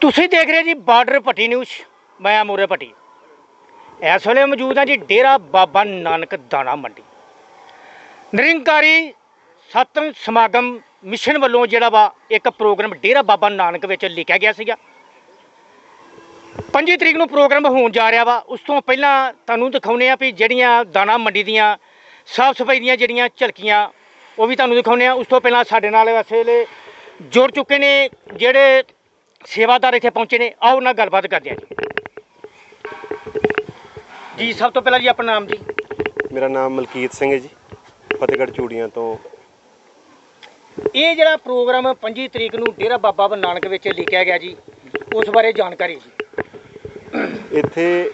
ਤੁਸੀਂ ਦੇਖ ਰਹੇ ਜੀ ਬਾਰਡਰ ਭੱਟੀ ਨਿਊਜ਼। ਮੈਂ ਮੂਰੇ ਭੱਟੀ। ਇਸ ਵੇਲੇ ਮੌਜੂਦ ਹਾਂ ਜੀ ਡੇਰਾ ਬਾਬਾ ਨਾਨਕ ਦਾਣਾ ਮੰਡੀ। ਨਿਰੰਕਾਰੀ ਸਤਨ ਸਮਾਗਮ ਮਿਸ਼ਨ ਵੱਲੋਂ ਜਿਹੜਾ ਵਾ ਇੱਕ ਪ੍ਰੋਗਰਾਮ ਡੇਰਾ ਬਾਬਾ ਨਾਨਕ ਵਿੱਚ ਲਿਖਿਆ ਗਿਆ ਸੀਗਾ। 25 ਤਰੀਕ ਨੂੰ ਪ੍ਰੋਗਰਾਮ ਹੋਣ ਜਾ ਰਿਹਾ ਵਾ, ਉਸ ਤੋਂ ਪਹਿਲਾਂ ਤੁਹਾਨੂੰ ਦਿਖਾਉਨੇ ਆ ਵੀ ਜਿਹੜੀਆਂ ਦਾਣਾ ਮੰਡੀ ਦੀਆਂ ਸਾਫ਼ ਸਫ਼ਾਈ ਦੀਆਂ ਜਿਹੜੀਆਂ ਝਲਕੀਆਂ, ਉਹ ਵੀ ਤੁਹਾਨੂੰ ਦਿਖਾਉਨੇ ਆ ਉਸ ਤੋਂ ਪਹਿਲਾਂ ਸਾਡੇ ਨਾਲ ਇਸ ਵੇਲੇ ਜੁੜ ਚੁੱਕੇ ਨੇ ਜਿਹੜੇ ਸੇਵਾਦਾਰ ਇੱਥੇ ਪਹੁੰਚੇ ਨੇ ਆਓ ਨਾਲ ਗੱਲਬਾਤ ਕਰਦੇ ਹਾਂ ਜੀ। ਜੀ ਸਭ ਤੋਂ ਪਹਿਲਾਂ ਜੀ ਆਪਣਾ ਨਾਮ ਜੀ। ਮੇਰਾ ਨਾਮ ਮਲਕੀਤ ਸਿੰਘ ਹੈ ਜੀ ਫਤਿਹਗੜ੍ਹ ਚੂੜੀਆਂ ਤੋਂ। ਇਹ ਜਿਹੜਾ ਪ੍ਰੋਗਰਾਮ 25 ਤਰੀਕ ਨੂੰ ਡੇਰਾ ਬਾਬਾ ਨਾਨਕ ਵਿੱਚ ਲਿਖਿਆ ਗਿਆ ਜੀ ਉਸ ਬਾਰੇ ਜਾਣਕਾਰੀ ਜੀ। ਇੱਥੇ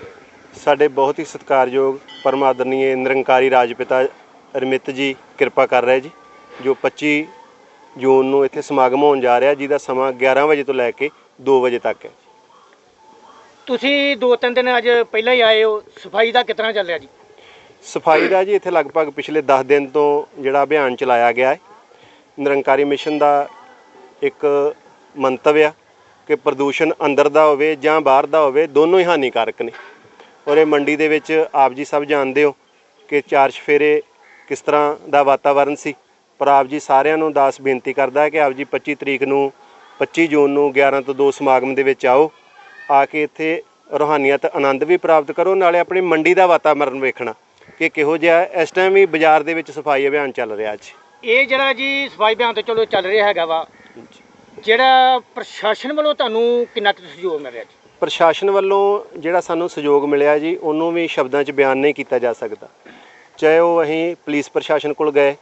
ਸਾਡੇ ਬਹੁਤ ਹੀ ਸਤਿਕਾਰਯੋਗ ਪਰਮ ਆਦਰਨੀਏ ਨਿਰੰਕਾਰੀ ਰਾਜਪਿਤਾ ਰਮਿਤ ਜੀ ਕਿਰਪਾ ਕਰ ਰਹੇ ਜੀ ਜੋ 25 ਜੂਨ ਨੂੰ ਇੱਥੇ ਸਮਾਗਮ ਹੋਣ ਜਾ ਰਿਹਾ ਜਿਹਦਾ ਸਮਾਂ 11 ਵਜੇ ਤੋਂ ਲੈ ਕੇ 2 ਵਜੇ ਤੱਕ ਹੈ। ਤੁਸੀਂ ਦੋ ਤਿੰਨ ਦਿਨ ਅੱਜ ਪਹਿਲਾਂ ਹੀ ਆਏ ਹੋ ਸਫ਼ਾਈ ਦਾ ਕਿਤਨਾ ਚੱਲ ਰਿਹਾ ਜੀ? ਸਫ਼ਾਈ ਦਾ ਜੀ ਇੱਥੇ ਲਗਭਗ ਪਿਛਲੇ 10 ਦਿਨ ਤੋਂ ਜਿਹੜਾ ਅਭਿਆਨ ਚਲਾਇਆ ਗਿਆ ਹੈ। ਨਿਰੰਕਾਰੀ ਮਿਸ਼ਨ ਦਾ ਇੱਕ ਮੰਤਵ ਆ ਕਿ ਪ੍ਰਦੂਸ਼ਣ ਅੰਦਰ ਦਾ ਹੋਵੇ ਜਾਂ ਬਾਹਰ ਦਾ ਹੋਵੇ ਦੋਨੋਂ ਹੀ ਹਾਨੀਕਾਰਕ ਨੇ। ਔਰ ਇਹ ਮੰਡੀ ਦੇ ਵਿੱਚ ਆਪ ਜੀ ਸਭ ਜਾਣਦੇ ਹੋ ਕਿ ਚਾਰ ਚਫੇਰੇ ਕਿਸ ਤਰ੍ਹਾਂ ਦਾ ਵਾਤਾਵਰਣ ਸੀ। ਪਰ ਆਪ ਜੀ ਸਾਰਿਆਂ ਨੂੰ ਦਾਸ ਬੇਨਤੀ ਕਰਦਾ ਹੈ ਕਿ ਆਪ ਜੀ 25 ਤਰੀਕ ਨੂੰ 25 ਜੂਨ ਨੂੰ 11 ਤੋਂ 2 ਸਮਾਗਮ ਦੇ ਵਿੱਚ ਆਓ ਆ ਕੇ ਇੱਥੇ ਰੂਹਾਨੀਅਤ ਆਨੰਦ ਵੀ ਪ੍ਰਾਪਤ ਕਰੋ ਨਾਲੇ ਆਪਣੀ ਮੰਡੀ ਦਾ ਵਾਤਾਵਰਣ ਵੇਖਣਾ ਕਿ ਕਿਹੋ ਜਿਹਾ। ਇਸ ਟਾਈਮ ਵੀ ਬਾਜ਼ਾਰ ਦੇ ਵਿੱਚ ਸਫ਼ਾਈ ਅਭਿਆਨ ਚੱਲ ਰਿਹਾ ਅੱਜ। ਇਹ ਜਿਹੜਾ ਜੀ ਸਫ਼ਾਈ ਅਭਿਆਨ ਤੇ ਚਲੋ ਚੱਲ ਰਿਹਾ ਹੈਗਾ ਵਾ ਜਿਹੜਾ ਪ੍ਰਸ਼ਾਸਨ ਵੱਲੋਂ ਤੁਹਾਨੂੰ ਕਿੰਨਾ ਕੁ ਸਹਿਯੋਗ ਮਿਲ ਰਿਹਾ ਜੀ? ਪ੍ਰਸ਼ਾਸਨ ਵੱਲੋਂ ਜਿਹੜਾ ਸਾਨੂੰ ਸਹਿਯੋਗ ਮਿਲਿਆ ਜੀ ਉਹਨੂੰ ਵੀ ਸ਼ਬਦਾਂ 'ਚ ਬਿਆਨ ਨਹੀਂ ਕੀਤਾ ਜਾ ਸਕਦਾ। ਚਾਹੇ ਉਹ ਅਸੀਂ ਪੁਲਿਸ ਪ੍ਰਸ਼ਾਸਨ ਕੋਲ ਗਏ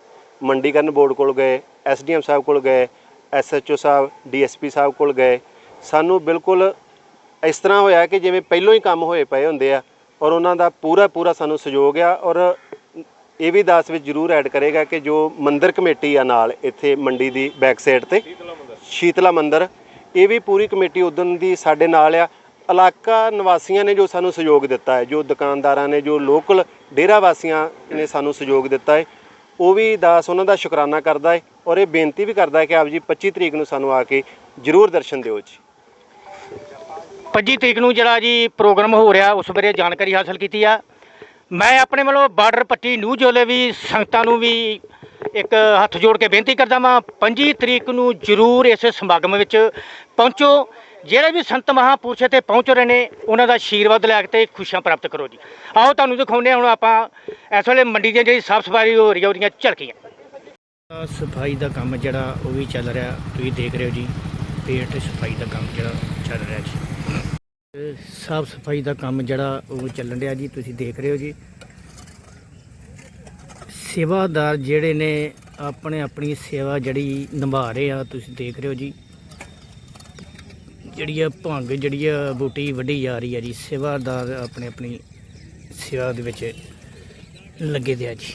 ਮੰਡੀਕਰਨ ਬੋਰਡ ਕੋਲ ਗਏ ਐਸਡੀਐਮ ਸਾਹਿਬ ਕੋਲ ਗਏ ਐਸਐਚਓ ਸਾਹਿਬ ਡੀਐਸਪੀ ਸਾਹਿਬ ਕੋਲ ਗਏ। ਸਾਨੂੰ ਬਿਲਕੁਲ ਇਸ ਤਰ੍ਹਾਂ ਹੋਇਆ ਕਿ ਜਿਵੇਂ ਪਹਿਲੋਂ ਹੀ ਕੰਮ ਹੋਏ ਪਏ ਹੁੰਦੇ ਆ ਔਰ ਉਹਨਾਂ ਦਾ ਪੂਰਾ ਪੂਰਾ ਸਾਨੂੰ ਸਹਿਯੋਗ ਆ ਔਰ ਇਹ ਵੀ ਦਾਸ ਵਿੱਚ ਜ਼ਰੂਰ ਐਡ ਕਰੇਗਾ ਕਿ ਜੋ ਮੰਦਿਰ ਕਮੇਟੀ ਆ ਨਾਲ ਇੱਥੇ ਮੰਡੀ ਦੀ ਬੈਕ ਸਾਈਡ ਤੇ ਸ਼ੀਤਲਾ ਮੰਦਿਰ। ਇਹ ਵੀ ਪੂਰੀ ਕਮੇਟੀ ਉਦੋਂ ਦੀ ਸਾਡੇ ਨਾਲ ਆ। ਇਲਾਕਾ ਨਿਵਾਸੀਆਂ ਨੇ ਜੋ ਸਾਨੂੰ ਸਹਿਯੋਗ ਦਿੱਤਾ ਹੈ ਜੋ ਦੁਕਾਨਦਾਰਾਂ ਨੇ ਜੋ ਲੋਕਲ ਡੇਰਾ ਵਾਸੀਆਂ ਨੇ ਸਾਨੂੰ ਸਹਿਯੋਗ ਦਿੱਤਾ ਹੈ। ਉਹ ਵੀ ਦਾਸ ਉਹਨਾਂ ਦਾ ਸ਼ੁਕਰਾਨਾ ਕਰਦਾ ਹੈ ਔਰ ਇਹ ਬੇਨਤੀ ਵੀ ਕਰਦਾ ਹੈ ਕਿ ਆਪ ਜੀ 25 ਤਰੀਕ ਨੂੰ ਸਾਨੂੰ ਆ ਕੇ ਜ਼ਰੂਰ ਦਰਸ਼ਨ ਦਿਓ ਜੀ। 25 ਤਰੀਕ ਨੂੰ ਜਿਹੜਾ ਜੀ ਪ੍ਰੋਗਰਾਮ ਹੋ ਰਿਹਾ, ਉਸ ਬਾਰੇ ਜਾਣਕਾਰੀ ਹਾਸਲ ਕੀਤੀ ਆ। ਮੈਂ ਆਪਣੇ ਵੱਲੋਂ ਬਾਰਡਰ ਪੱਟੀ ਨਿਊ ਵਾਲੇ ਵੀ ਸੰਗਤਾਂ ਨੂੰ ਵੀ ਇੱਕ ਹੱਥ ਜੋੜ ਕੇ ਬੇਨਤੀ ਕਰਦਾ ਵਾਂ 25 ਤਰੀਕ ਨੂੰ ਜ਼ਰੂਰ ਇਸ ਸਮਾਗਮ ਵਿੱਚ ਪਹੁੰਚੋ। ਜਿਹੜੇ ਵੀ ਸੰਤ ਮਹਾਂਪੁਰਸ਼ ਇੱਥੇ ਪਹੁੰਚ ਰਹੇ ਨੇ, ਉਹਨਾਂ ਦਾ ਆਸ਼ੀਰਵਾਦ ਲੈ ਕੇ ਤੇ ਖੁਸ਼ੀਆਂ ਪ੍ਰਾਪਤ ਕਰੋ ਜੀ। ਆਓ ਤੁਹਾਨੂੰ ਦਿਖਾਉਂਦੇ ਹਾਂ, ਹੁਣ ਆਪਾਂ ਇਸ ਵੇਲੇ ਮੰਡੀ ਦੀਆਂ ਜਿਹੜੀ ਸਾਫ਼ ਸਫ਼ਾਈ ਹੋ ਰਹੀ ਹੈ ਉਹਦੀਆਂ ਝਲਕੀਆਂ। ਸਫ਼ਾਈ ਦਾ ਕੰਮ ਜਿਹੜਾ, ਉਹ ਵੀ ਚੱਲ ਰਿਹਾ, ਤੁਸੀਂ ਦੇਖ ਰਹੇ ਹੋ ਜੀ, ਪੇਟ ਸਫ਼ਾਈ ਦਾ ਕੰਮ ਜਿਹੜਾ ਚੱਲ ਰਿਹਾ ਜੀ। ਸਾਫ਼ ਸਫ਼ਾਈ ਦਾ ਕੰਮ ਜਿਹੜਾ, ਉਹ ਚੱਲਣ ਰਿਹਾ ਜੀ, ਤੁਸੀਂ ਦੇਖ ਰਹੇ ਹੋ ਜੀ। ਸੇਵਾਦਾਰ ਜਿਹੜੇ ਨੇ ਆਪਣੇ ਆਪਣੀ ਸੇਵਾ ਜਿਹੜੀ ਨਿਭਾ ਰਹੇ ਆ, ਤੁਸੀਂ ਦੇਖ ਰਹੇ ਹੋ ਜੀ। ਜਿਹੜੀ ਆ ਭੰਗ, ਜਿਹੜੀ ਆ ਬੂਟੀ ਵੱਢੀ ਜਾ ਰਹੀ ਆ ਜੀ, ਸੇਵਾਦਾਰ ਆਪਣੇ ਆਪਣੀ ਸੇਵਾ ਦੇ ਵਿੱਚ ਲੱਗੇ ਦੇ ਆ ਜੀ।